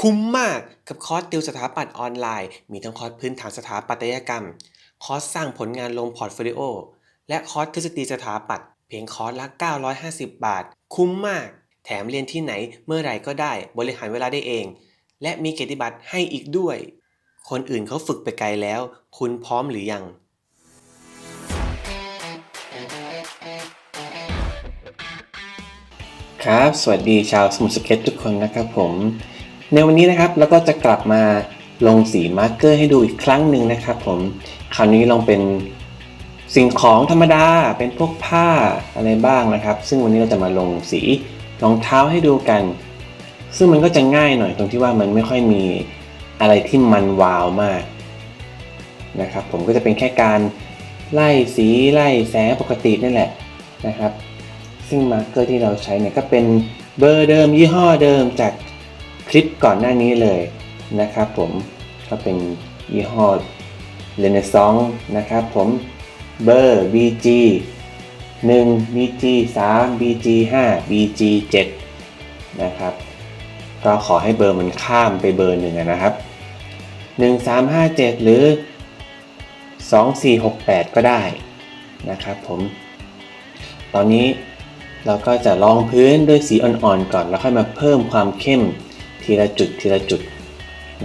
คุ้มมากกับคอร์สติวสถาปัตย์ออนไลน์ มีทั้งคอร์สพื้นฐานสถาปัตยกรรม คอร์สสร้างผลงานลงพอร์ตโฟลิโอ และคอร์สทฤษฎีสถาปัตย์เพียงคอร์สละ 950 บาท คุ้มมาก แถมเรียนที่ไหนเมื่อไหร่ก็ได้ บริหารเวลาได้เอง และมีเกียรติบัตรให้อีกด้วย คนอื่นเขาฝึกไปไกลแล้ว คุณพร้อมหรือยังครับ สวัสดีชาวสมุดสเก็ตทุกคนนะครับผม ในวันนี้นะครับเราก็จะกลับมาลงสีมาร์กเกอร์ให้ดูอีกครั้งหนึ่งนะครับผมคราวนี้ลองเป็นสิ่งของธรรมดาเป็นพวกผ้าอะไรบ้างนะครับ ซึ่งวันนี้เราจะมาลงสีรองเท้าให้ดูกัน ซึ่งมันก็จะง่ายหน่อยตรงที่ว่ามันไม่ค่อยมีอะไรที่มันวาวมากนะครับ ผมก็จะเป็นแค่การไล่สีไล่แสงปกตินั่นแหละนะครับ ซึ่งมาร์กเกอร์ที่เราใช้เนี่ยก็เป็นเบอร์เดิมยี่ห้อเดิมจาก คลิปก่อนหน้านี้เลยนะครับผมก็เป็นยี่ห้อ Renaissance นะครับผมเบอร์ BG 1 BG 3 BG 5 BG 7นะครับก็ขอให้เบอร์มันข้ามไปเบอร์หนึ่งนะครับ 1357 หรือ 2468 ก็ได้นะครับผม ตอนนี้เราก็จะลองพื้นด้วยสีอ่อนๆก่อนแล้วค่อยมาเพิ่มความเข้ม ทีละจุดทีละจุด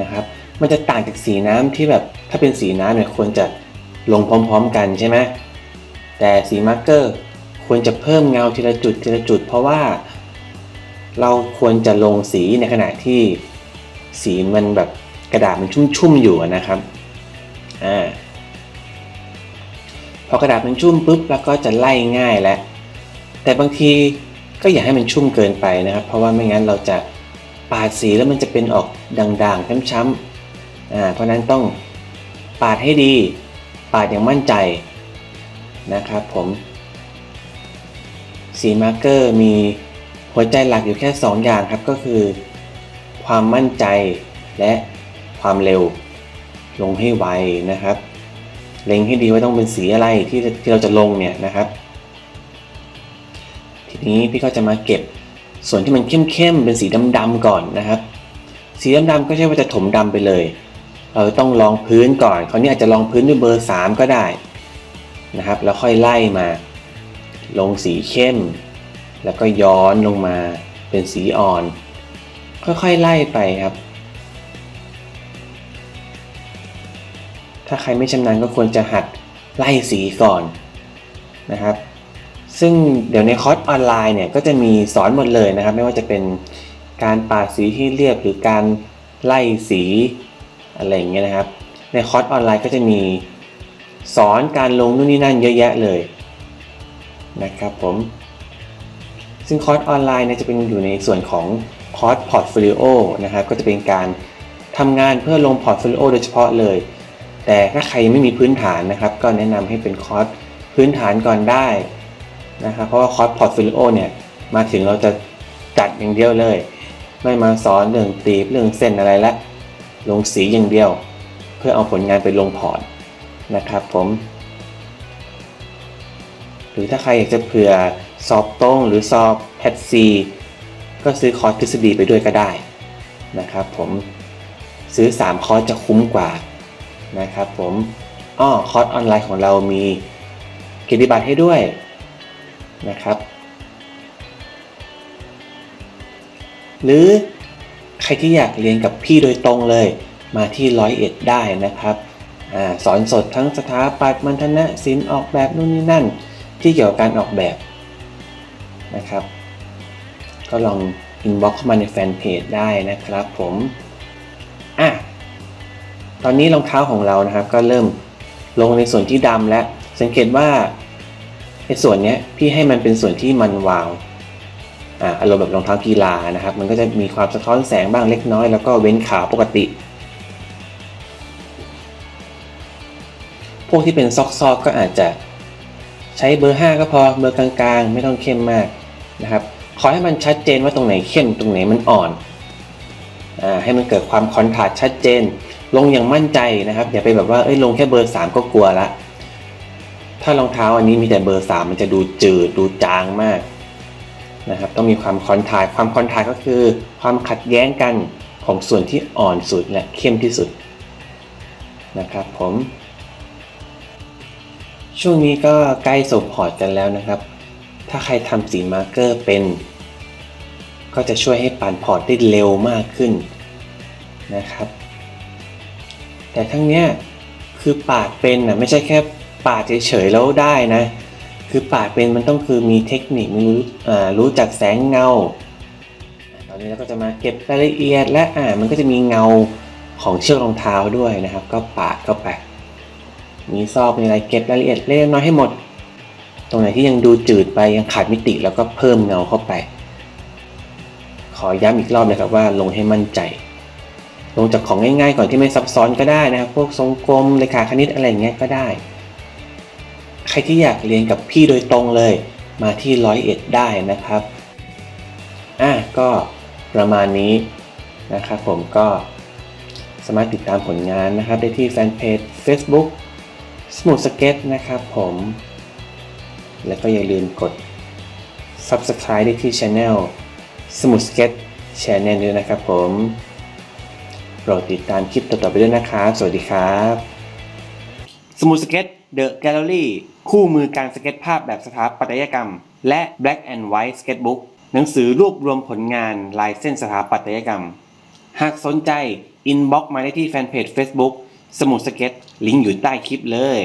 นะครับ มันจะต่างจากสีน้ำที่แบบถ้าเป็นสีน้ำเนี่ยควรจะลงพร้อมๆกันใช่ไหมแต่สีมาร์กเกอร์ควรจะเพิ่มเงาทีละจุดทีละจุด เพราะว่า เราควรจะลงสีในขณะที่สีมันแบบกระดาษมันชุ่มๆอยู่นะครับอ่าพอกระดาษมันชุ่มปุ๊บแล้วก็จะไล่ง่ายแล้วแต่บางทีก็อย่าให้มันชุ่มเกินไปนะครับ เพราะว่าไม่งั้นเราจะ ปาดสีแล้วมันจะเป็นออกด่างๆช้ำๆอ่าเพราะนั้นต้องปาดให้ดี ปาดอย่างมั่นใจนะครับผม สีมาร์กเกอร์มีหัวใจหลักอยู่แค่ 2 อย่างครับก็คือ ความมั่นใจและความเร็ว ลงให้ไวนะครับ เล็งให้ดีว่าต้องเป็นสีอะไรที่ที่เราจะลงเนี่ยนะครับ ทีนี้พี่ก็จะมาเก็บ ส่วนที่มันเข้มๆเป็นสีดำๆก่อนนะครับ สีดำๆก็ใช่ว่าจะถมดำไปเลย เราต้องลองพื้นก่อน คราวนี้อาจจะลองพื้นด้วยเบอร์ 3 ก็ได้นะครับ แล้วค่อยไล่มา ลงสีเข้ม แล้วก็ย้อนลงมาเป็นสีอ่อน ค่อยๆไล่ไปครับ ถ้าใครไม่ชำนาญก็ควรจะหัดไล่สีก่อนนะครับ ซึ่งเดี๋ยวในคอร์สออนไลน์เนี่ยก็จะมีสอนหมดเลยนะครับ ไม่ว่าจะเป็นการปาดสีที่เรียบหรือการไล่สีอะไรอย่างเงี้ยนะครับ ในคอร์สออนไลน์ก็จะมีสอนการลงนู่นนี่นั่นเยอะแยะเลยนะครับผมซึ่งคอร์สออนไลน์เนี่ยจะเป็นอยู่ในส่วนของคอร์สพอร์ตโฟลิโอนะครับก็จะเป็นการทำงานเพื่อลงพอร์ตโฟลิโอโดยเฉพาะเลย แต่ถ้าใครไม่มีพื้นฐานนะครับ ก็แนะนำให้เป็นคอร์สพื้นฐานก่อนได้ นะครับเพราะว่าคอร์สพอร์ตโฟลิโอเนี่ยมาถึงเราจะจัดอย่างเดียวเลย ไม่มาสอนเรื่องตีบเรื่องเส้นอะไรละลงสีอย่างเดียว เพื่อเอาผลงานไปลงพอร์ตนะครับผม หรือถ้าใครอยากจะเผื่อสอบตรงหรือสอบแพทซีก็ซื้อคอร์สทฤษฎีไปด้วยก็ได้นะครับผมซื้อ 3 คอร์สจะคุ้มกว่านะครับผมอ้อคอร์สออนไลน์ของเรามีเกียรติบัตรให้ด้วย นะครับ หรือใครที่อยากเรียนกับพี่โดยตรงเลยมาที่ร้อยเอ็ดได้นะครับอสอนสดทั้งสถาปัตย์มัณฑนศิลป์ออกแบบนู่นนี่นั่น ที่เกี่ยวกับการออกแบบนะครับ ก็ลองอินบ็อกเข้ามาในแฟนเพจได้นะครับผมอะตอนนี้รองเท้าของเรานะครับก็เริ่มลงในส่วนที่ดำแล้วสังเกตว่า ในส่วนนี้พี่ให้มันเป็นส่วนที่มันวาวอารมณ์แบบรองเท้ากีฬานะครับ มันก็จะมีความสะท้อนแสงบ้างเล็กน้อย แล้วก็เว้นขาวปกติ พวกที่เป็นซอกๆกก็อาจจะใช้เบอร์ 5 ก็พอ เบอร์กลางๆ ไม่ต้องเข้มมากนะครับ ขอให้มันชัดเจนว่าตรงไหนเข้มตรงไหนมันอ่อนอให้มันเกิดความคอนทราสต์ชัดเจน ลงอย่างมั่นใจนะครับ อย่าไปแบบว่าเอ้ยลงแค่เบอร์ 3 ก็กลัวละ ถ้ารองเท้าอันนี้มีแต่เบอร์3มันจะดูจืดดูจางมากนะครับ ต้องมีความคอนทาสต์ความคอนทาสต์ก็คือ ความขัดแย้งกันของส่วนที่อ่อนสุดและเข้มที่สุดนะครับผม ช่วงนี้ก็ใกล้ส่งพอร์ตกันแล้วนะครับ ถ้าใครทำสีมาร์เกอร์เป็น ก็จะช่วยให้ปั่นพอร์ตได้เร็วมากขึ้นนะครับ แต่ทั้งเนี้ยคือปาดเป็นนะไม่ใช่แค่ ปาดเฉยๆแล้วได้นะ คือปาดเป็นมันต้องคือมีเทคนิคมีรู้รู้จักแสงเงา ตอนนี้เราก็จะมาเก็บรายละเอียดและอ่ามันก็จะมีเงาของเชือกรองเท้าด้วยนะครับ ก็ปาดเข้าไปมีซอกมีอะไรเก็บรายละเอียดเล็กน้อยให้หมด ตรงไหนที่ยังดูจืดไปยังขาดมิติแล้วก็เพิ่มเงาเข้าไป ขอย้ำอีกรอบนะครับว่าลงให้มั่นใจ ลงจากของง่ายๆก่อนที่ไม่ซับซ้อนก็ได้นะครับ พวกทรงกลมเลขาคณิตอะไรอย่างเงี้ยก็ได้ ใครที่อยากเรียนกับพี่โดยตรงเลยมาที่ร้อยเอ็ดได้นะครับ อะก็ประมาณนี้นะครับผมก็สามารถติดตามผลงานนะครับ ได้ที่แฟนเพจ Facebook สมุดสเก็ตนะครับผม แล้วก็อย่าลืมกด Subscribe ได้ที่ Channel สมุดสเก็ต Channel ด้วยนะครับผมโปรดติดตามคลิปต่อๆไปด้วยนะครับ สวัสดีครับ สมุดสเก็ต The Gallery คู่มือการสเก็ตภาพแบบสถาปัตยกรรม และ Black and White Sketchbook หนังสือรวบรวมผลงานลายเส้นสถาปัตยกรรม หากสนใจอินบ็อกมาได้ที่แฟนเพจ Facebook สมุดสเก็ตลิงก์อยู่ใต้คลิปเลย